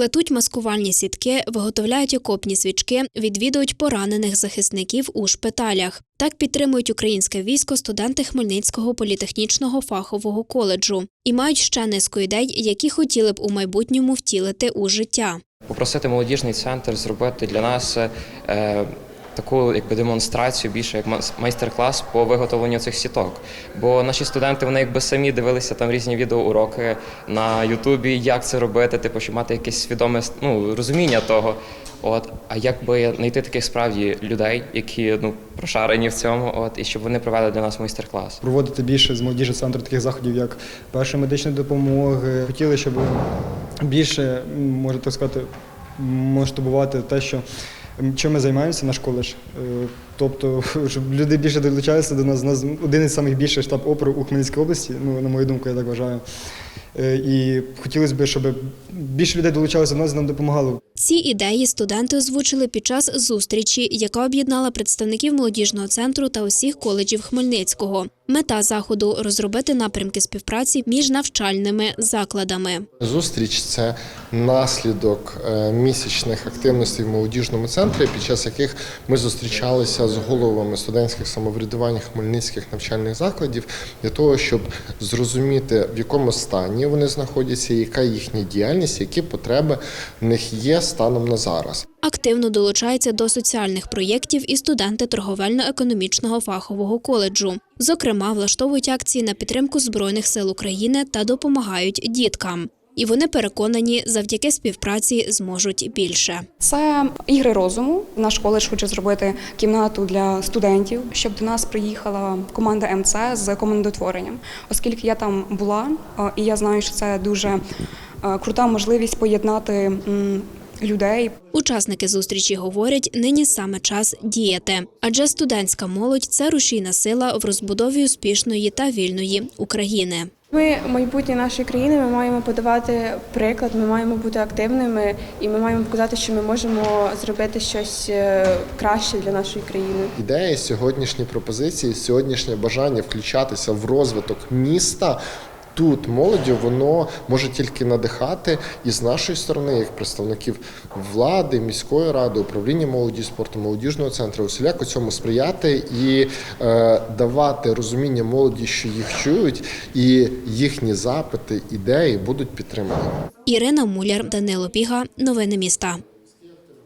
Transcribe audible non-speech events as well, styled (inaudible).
Плетуть маскувальні сітки, виготовляють окопні свічки, відвідують поранених захисників у шпиталях. Так підтримують українське військо студенти Хмельницького політехнічного фахового коледжу і мають ще низку ідей, які хотіли б у майбутньому втілити у життя. Попросити молодіжний центр зробити для нас е, таку якби демонстрацію, більше як майстер-клас по виготовленню цих сіток. Бо наші студенти вони якби самі дивилися там різні відеоуроки на Ютубі, як це робити, типу, щоб мати якесь свідоме ну, розуміння того. От, а як би знайти таких справді людей, які ну прошарені в цьому, от і щоб вони провели для нас майстер-клас. проводити більше з молодіжного центру таких заходів, як першої медичної допомоги. Хотіли, щоб більше, можна так сказати, масштабувати те, що чим ми займаємося наш коледж. Е, Тобто, (laughs) щоб люди більше долучалися до нас. У нас один із найбільших штаб опору у Хмельницькій області, ну, на мою думку, я так вважаю. Е, І хотілося б, щоб більше людей долучалося до нас і нам допомагало. Ці ідеї студенти озвучили під час зустрічі, яка об'єднала представників молодіжного центру та усіх коледжів Хмельницького. Мета заходу розробити напрямки співпраці між навчальними закладами. Зустріч це наслідок е, місячних активностей в молодіжному центрі, під час яких ми зустрічалися з головами студентських самоврядувань хмельницьких навчальних закладів для того, щоб зрозуміти, в якому стані вони знаходяться, яка їхня діяльність, які потреби в них є станом на зараз. Активно долучаються до соціальних проєктів і студенти торговельно-економічного фахового коледжу. Зокрема, влаштовують акції на підтримку Збройних сил України та допомагають діткам. І вони переконані, завдяки співпраці зможуть більше. Це ігри розуму. Наш коледж хоче зробити кімнату для студентів, щоб до нас приїхала команда МЦ з командотворенням. Оскільки я там була, і я знаю, що це дуже е, крута можливість поєднати людей, Учасники зустрічі говорять, нині саме час діяти, адже студентська молодь це рушійна сила в розбудові успішної та вільної України. Ми майбутнє нашої країни. Ми маємо подавати приклад. Ми маємо бути активними, і ми маємо показати, що ми можемо зробити щось е, краще для нашої країни. Ідеї, сьогоднішні пропозиції, сьогоднішнє бажання включатися в розвиток міста. Тут молоді воно може тільки надихати і з нашої сторони, як представників влади, міської ради, управління молоді спорту, молодіжного центру, усіляко цьому сприяти і е, давати розуміння молоді, що їх чують, і їхні запити, ідеї будуть підтримані. Ірина Муляр, Данило Біга. Новини міста.